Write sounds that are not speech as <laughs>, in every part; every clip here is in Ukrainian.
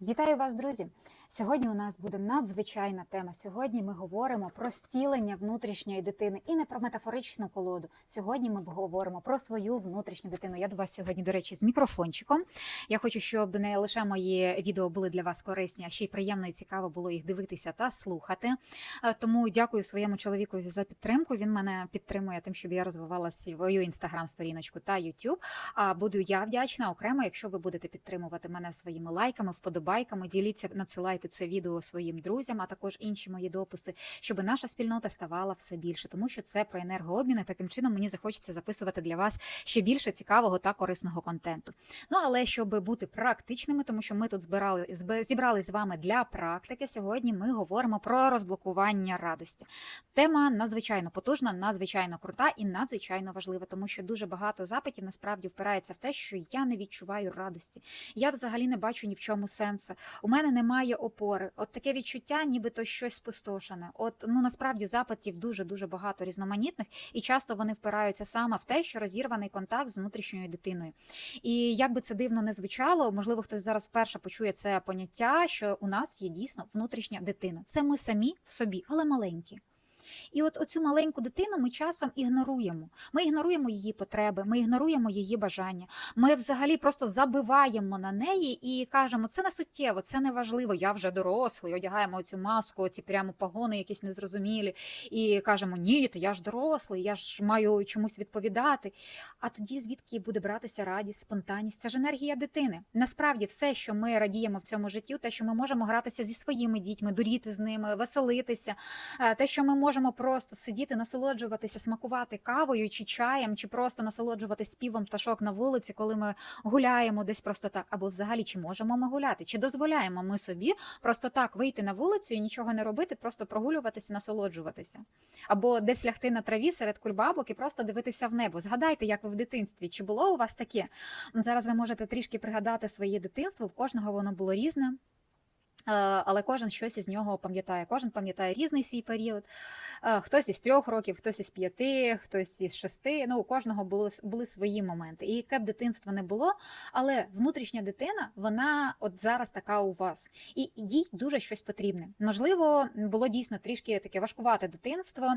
Вітаю вас, друзі! Сьогодні у нас буде надзвичайна тема. Сьогодні ми говоримо про зцілення внутрішньої дитини і не про метафоричну колоду. Сьогодні ми говоримо про свою внутрішню дитину. Я до вас сьогодні, до речі, з мікрофончиком. Я хочу, щоб не лише мої відео були для вас корисні, а ще й приємно і цікаво було їх дивитися та слухати. Е, Тому дякую своєму чоловіку за підтримку. Він мене підтримує тим, щоб я розвивала свою інстаграм-сторіночку та. А буду я вдячна окремо, якщо ви будете підтримувати мене своїми лайками, вподобайками. Діліться, надсилайте це відео своїм друзям, а також інші мої дописи, щоб наша спільнота ставала все більше, тому що це про енергообмін. і Таким чином мені захочеться записувати для вас ще більше цікавого та корисного контенту. Ну але щоб бути практичними, тому що ми тут збирали зб- зібрали з вами для практики. Сьогодні ми говоримо про розблокування радості. Тема надзвичайно потужна, надзвичайно крута і надзвичайно важлива, тому що дуже багато запитів насправді впирається в те, що я не відчуваю радості. Я взагалі не бачу ні в чому сенсу. У мене немає опори. От таке відчуття, нібито щось спустошене. От ну насправді запитів дуже дуже багато різноманітних, і часто вони впираються саме в те, що розірваний контакт з внутрішньою дитиною. І як би це дивно не звучало, можливо, хтось зараз вперше почує це поняття, що у нас є дійсно внутрішня дитина. Це ми самі в собі, але маленькі. І от оцю маленьку дитину ми часом ігноруємо. Ми ігноруємо її потреби, ми ігноруємо її бажання. Ми взагалі просто забиваємо на неї і кажемо, це не суттєво, це не важливо. Я вже дорослий. Одягаємо цю маску, ці прямо погони, якісь незрозумілі, і кажемо, ні, та я ж дорослий, я ж маю чомусь відповідати. А тоді звідки буде братися радість, спонтанність? Це ж енергія дитини. Насправді, все, що ми радіємо в цьому житті, те, що ми можемо гратися зі своїми дітьми, дуріти з ними, веселитися, е, те, що ми можемо просто сидіти, насолоджуватися, смакувати кавою чи чаєм, чи просто насолоджуватися співом пташок на вулиці, коли ми гуляємо десь просто так, або взагалі чи можемо ми гуляти, чи дозволяємо ми собі просто так вийти на вулицю і нічого не робити, просто прогулюватися, насолоджуватися, або десь лягти на траві серед кульбабок і просто дивитися в небо. Згадайте, як ви в дитинстві, чи було у вас таке? Зараз ви можете трішки пригадати своє дитинство, в кожного воно було різне. Е, Але кожен щось із нього пам'ятає. Кожен пам'ятає різний свій період. Е, Хтось із трьох років, хтось із п'яти, хтось із шести. Ну, у кожного були, були свої моменти. І яке б дитинства не було, але внутрішня дитина, вона от зараз така у вас. І їй дуже щось потрібне. Можливо, було дійсно трішки таке важкувате дитинство,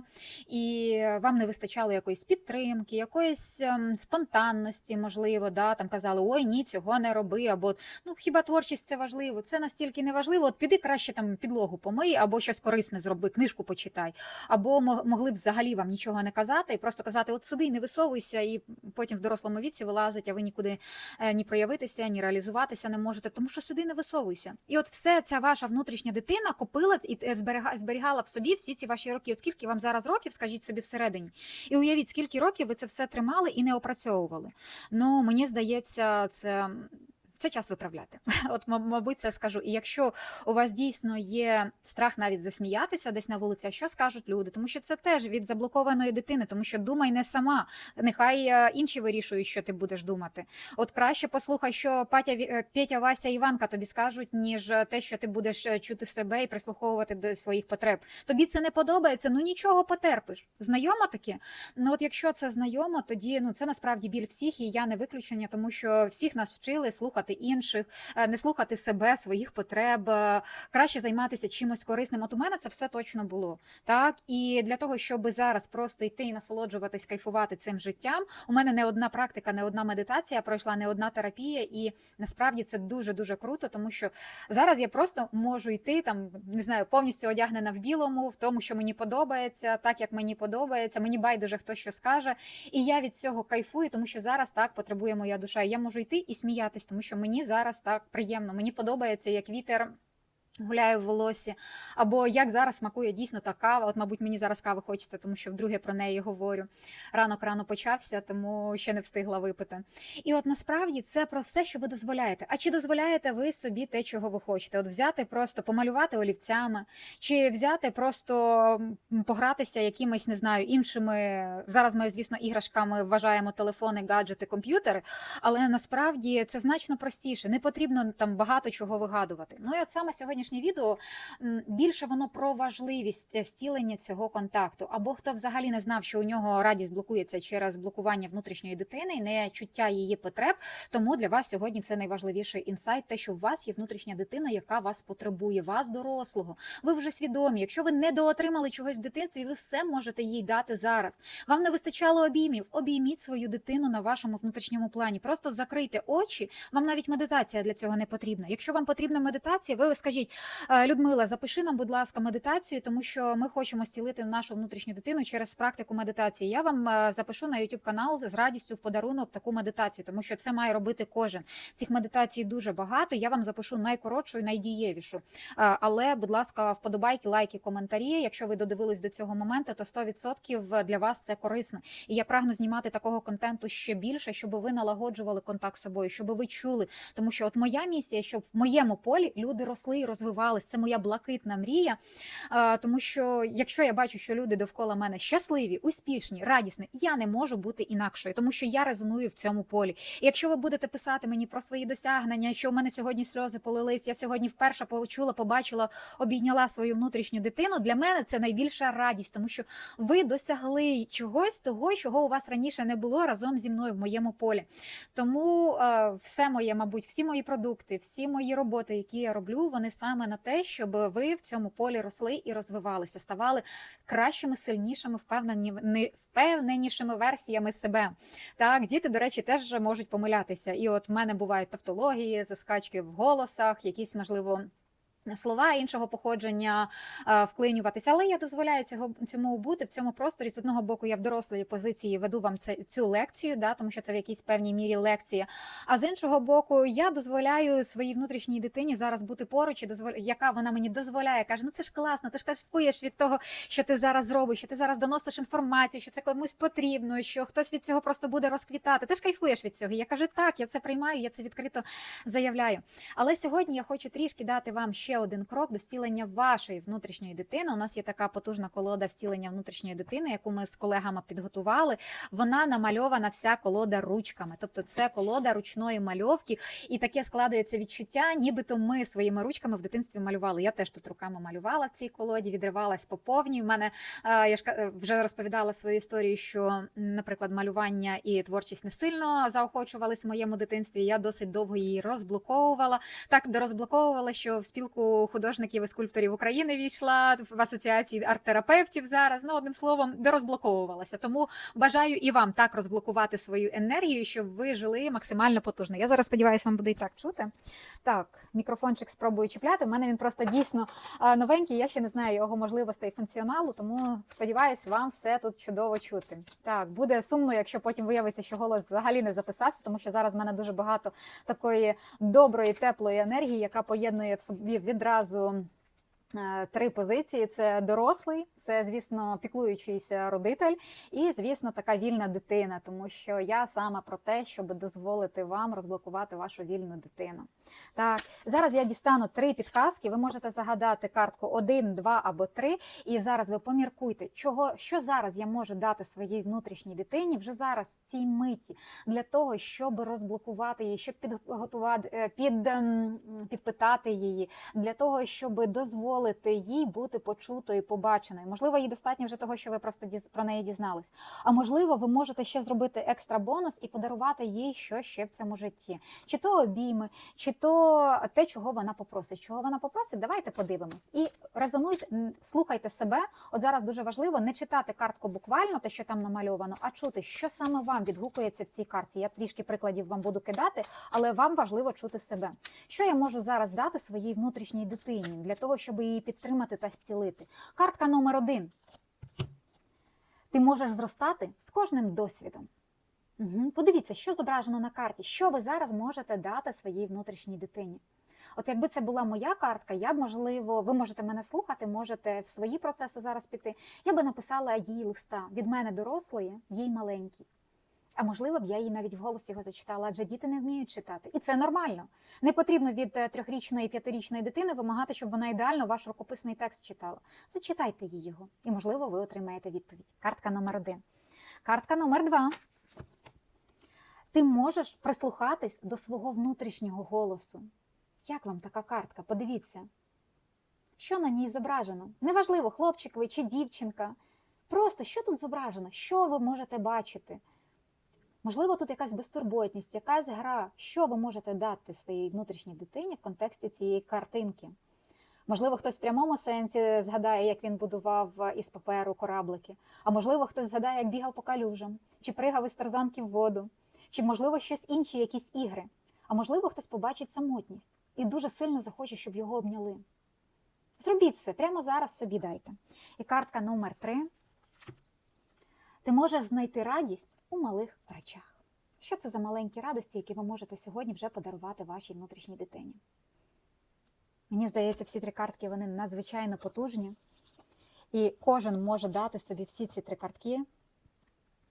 і вам не вистачало якоїсь підтримки, якоїсь ем, спонтанності, можливо, да, там казали, ой, ні, цього не роби, або ну хіба творчість це важливо? Це настільки не важливо. От піди краще там підлогу помий, або щось корисне зроби, книжку почитай, або могли б взагалі вам нічого не казати, і просто казати: от сиди, не висовуйся, і потім в дорослому віці вилазить, а ви нікуди е, ні проявитися, ні реалізуватися не можете, тому що сиди, не висовуйся. І от все ця ваша внутрішня дитина копила і е, зберігала в собі всі ці ваші роки. От скільки вам зараз років, скажіть собі всередині, і уявіть, скільки років ви це все тримали і не опрацьовували. Ну мені здається, це. Це час виправляти. <laughs> От, мабуть, це скажу. І якщо у вас дійсно є страх навіть засміятися десь на вулиці, а що скажуть люди? Тому що це теж від заблокованої дитини, тому що думай не сама. Нехай е, інші вирішують, що ти будеш думати. От краще послухай, що Патя, е, Петя, Вася, Іванка тобі скажуть, ніж е, те, що ти будеш чути себе і прислуховувати до своїх потреб. Тобі це не подобається, ну нічого потерпиш. Знайомо таке? Ну от якщо це знайомо, тоді ну це насправді біль всіх, і я не виключення, тому що всіх нас вчили слухати інших, е, не слухати себе, своїх потреб, е, краще займатися чимось корисним. От у мене це все точно було. Так і для того, щоб зараз просто йти і насолоджуватись, кайфувати цим життям. У мене не одна практика, не одна медитація пройшла, не одна терапія, і насправді це дуже дуже круто, тому що зараз я просто можу йти там, не знаю, повністю одягнена в білому, в тому, що мені подобається, так як мені подобається. Мені байдуже хто що скаже, і я від цього кайфую, тому що зараз так потребує моя душа. Я можу йти і сміятись, тому що мені зараз так приємно. Мені подобається, як вітер. Гуляю в волосі, або як зараз смакує дійсно та кава. От, мабуть, мені зараз кави хочеться, тому що вдруге про неї говорю. Ранок рано почався, тому ще не встигла випити. І от насправді це про все, що ви дозволяєте. А чи дозволяєте ви собі те, чого ви хочете? От взяти просто помалювати олівцями, чи взяти просто погратися якимись, не знаю, іншими. Зараз ми, звісно, іграшками вважаємо телефони, гаджети, комп'ютери, але насправді це значно простіше. Не потрібно там багато чого вигадувати. Ну і от саме сьогодні сьогоднішнє відео більше воно про важливість стілення цього контакту. Або хто взагалі не знав, що у нього радість блокується через блокування внутрішньої дитини, не чуття її потреб. Тому для вас сьогодні це найважливіший інсайт, те, що у вас є внутрішня дитина, яка вас потребує, вас дорослого. Ви вже свідомі. Якщо ви недоотримали чогось в дитинстві, ви все можете їй дати зараз. Вам не вистачало обіймів. Обійміть свою дитину на вашому внутрішньому плані. Просто закрийте очі. Вам навіть медитація для цього не потрібна. Якщо вам потрібна медитація, ви скажіть, «Е, Людмила, запиши нам, будь ласка, медитацію, тому що ми хочемо зцілити нашу внутрішню дитину через практику медитації. Я вам е, запишу на YouTube канал з радістю в подарунок таку медитацію, тому що це має робити кожен. Цих медитацій дуже багато. Я вам запишу найкоротшу і найдієвішу. Е, Але, будь ласка, вподобайки, лайки, коментарі. Якщо ви додивились до цього моменту, то 100% для вас це корисно. І я прагну знімати такого контенту ще більше, щоб ви налагоджували контакт з собою, щоб ви чули. Тому що от моя місія, щоб в моєму полі люди росли і розвивались. Це моя блакитна мрія. Тому що якщо я бачу, що люди довкола мене щасливі, успішні, радісні, я не можу бути інакшою, тому що я резоную в цьому полі. І якщо ви будете писати мені про свої досягнення, що в мене сьогодні сльози полились, я сьогодні вперше почула, побачила, обійняла свою внутрішню дитину. Для мене це найбільша радість, тому що ви досягли чогось того, чого у вас раніше не було разом зі мною в моєму полі. Тому е, все моє, мабуть, всі мої продукти, всі мої роботи, які я роблю, вони саме на те, щоб ви в цьому полі росли і розвивалися, ставали кращими, сильнішими, впевнені, не- впевненішими версіями себе. Так, діти, до речі, теж можуть помилятися. І от в мене бувають тавтології, заскачки в голосах, якісь можливо. Слова іншого походження е, вклинюватися, але я дозволяю цього цьому бути в цьому просторі. З одного боку, я в дорослій позиції веду вам це цю лекцію, да, тому що це в якійсь певній мірі лекція. А з іншого боку, я дозволяю своїй внутрішній дитині зараз бути поруч, і дозволя... яка вона мені дозволяє. каже: ну це ж класно, ти ж кайфуєш від того, що ти зараз робиш, що ти зараз доносиш інформацію, що це комусь потрібно, що хтось від цього просто буде розквітати. Ти ж кайфуєш від цього. Я кажу, так, я це приймаю, я це відкрито заявляю. Але сьогодні я хочу трішки дати вам ще один крок до зцілення вашої внутрішньої дитини. У нас є така потужна колода зцілення внутрішньої дитини, яку ми з колегами підготували. Вона намальована вся колода ручками, тобто це колода ручної мальовки, і таке складається відчуття, нібито ми своїми ручками в дитинстві малювали. Я теж тут руками малювала в цій колоді, відривалась по повній. У мене е, я ж вже розповідала свою історію, що, наприклад, малювання і творчість не сильно заохочувались в моєму дитинстві. Я досить довго її розблоковувала. Так дорозблоковувала, що в спілку художників і скульпторів України війшла в асоціації арт-терапевтів зараз. Ну, одним словом, дорозблоковувалася. Тому бажаю і вам так розблокувати свою енергію, щоб ви жили максимально потужно. Я зараз сподіваюся, вам буде і так чути. Так, мікрофончик спробую чіпляти. У мене він просто дійсно е, новенький. Я ще не знаю його можливостей функціоналу, тому сподіваюся, вам все тут чудово чути. Так, буде сумно, якщо потім виявиться, що голос взагалі не записався, тому що зараз в мене дуже багато такої доброї, теплої енергії, яка поєднує в собі відразу. Е, Три позиції: це дорослий, це, звісно, піклуючийся родитель, і, звісно, така вільна дитина, тому що я саме про те, щоб дозволити вам розблокувати вашу вільну дитину. Так, зараз я дістану три підказки. Ви можете загадати картку 1, 2 або 3, і зараз ви поміркуйте, чого що зараз я можу дати своїй внутрішній дитині вже зараз в цій миті для того, щоб розблокувати її, щоб підготувати, е, під, ем, підпитати її, для того, щоб дозволити їй бути почутою, побаченою. Можливо, їй достатньо вже того, що ви просто про неї дізнались. А можливо, ви можете ще зробити екстра бонус і подарувати їй що ще в цьому житті, чи то обійми, чи то те, чого вона попросить. Чого вона попросить, давайте подивимось і резонуйте, слухайте себе. От зараз дуже важливо не читати картку буквально, те, що там намальовано, а чути, що саме вам відгукується в цій карті. Я трішки прикладів вам буду кидати, але вам важливо чути себе. Що я можу зараз дати своїй внутрішній дитині для того, щоб її підтримати та зцілити? Картка номер один. Ти можеш зростати з кожним досвідом. Угу. Подивіться, що зображено на карті, що ви зараз можете дати своїй внутрішній дитині. От якби це була моя картка, я б можливо, ви можете мене слухати, можете в свої процеси зараз піти. Я би написала їй листа від мене дорослої, їй маленькій. А можливо б я їй навіть вголос його зачитала, адже діти не вміють читати. І це нормально. Не потрібно від е, трьохрічної п'ятирічної дитини вимагати, щоб вона ідеально ваш рукописний текст читала. Зачитайте їй його, і, можливо, ви отримаєте відповідь. Картка номер один. Картка номер два. Ти можеш прислухатись до свого внутрішнього голосу. Як вам така картка? Подивіться. що на ній зображено. Неважливо, хлопчик ви чи дівчинка. Просто що тут зображено, що ви можете бачити. Можливо, тут якась безтурботність, якась гра, що ви можете дати своїй внутрішній дитині в контексті цієї картинки. Можливо, хтось в прямому сенсі згадає, як він будував е, із паперу кораблики, а можливо, хтось згадає, як бігав по калюжам, чи пригав із тарзанки в воду, чи, можливо, щось інші, якісь ігри. А можливо, хтось побачить самотність і дуже сильно захоче, щоб його обняли. Зробіть це прямо зараз собі дайте. І картка номер три. Ти можеш знайти радість у малих речах. Що це за маленькі радості, які ви можете сьогодні вже подарувати вашій внутрішній дитині? Мені здається, всі три картки вони надзвичайно потужні, і кожен може дати собі всі ці три картки.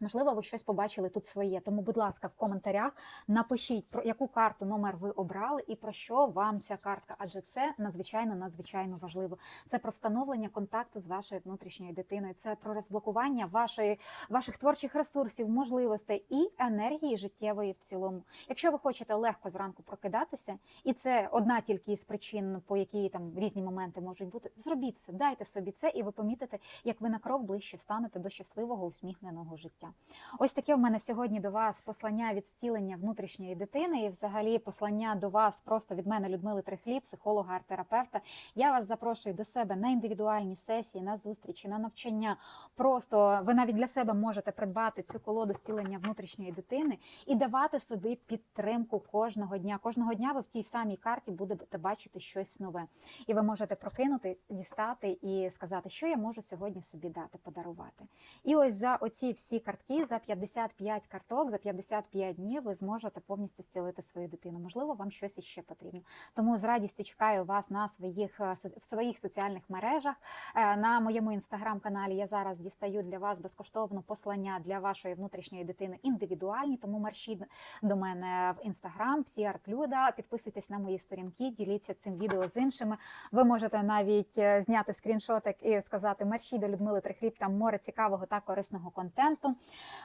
Можливо, ви щось побачили тут своє. Тому, будь ласка, в коментарях напишіть, про яку карту номер ви обрали і про що вам ця картка, адже це надзвичайно надзвичайно важливо. Це про встановлення контакту з вашою внутрішньою дитиною, це про розблокування вашої, ваших творчих ресурсів, можливостей і енергії життєвої в цілому. Якщо ви хочете легко зранку прокидатися, і це одна тільки із причин, по якій там різні моменти можуть бути, зробіть це, дайте собі це, і ви помітите, як ви на крок ближче станете до щасливого усміхненого життя. Ось таке в мене сьогодні до вас послання від зцілення внутрішньої дитини, і взагалі послання до вас просто від мене, Людмили Трихліб, психолога, арт-терапевта. Я вас запрошую до себе на індивідуальні сесії, на зустрічі, на навчання. Просто ви навіть для себе можете придбати цю колоду зцілення внутрішньої дитини і давати собі підтримку кожного дня. Кожного дня ви в тій самій карті будете бачити щось нове. І ви можете прокинутись, дістати і сказати, що я можу сьогодні собі дати, подарувати. І ось за оці всі картки, за 55 карток, за 55 днів ви зможете повністю зцілити свою дитину. Можливо, вам щось іще потрібно. Тому з радістю чекаю вас на своїх е, в своїх соціальних мережах. Е, На моєму інстаграм-каналі я зараз дістаю для вас безкоштовно послання для вашої внутрішньої дитини індивідуальні. Тому маршіть до мене в інстаграм, Люда. Підписуйтесь на мої сторінки, діліться цим відео з іншими. Ви можете навіть е, зняти скріншотик і сказати мерщій до Людмили Трихліб, там море цікавого та корисного контенту.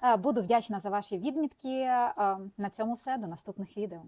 Е, Буду вдячна за ваші відмітки. Е, На цьому все. До наступних відео.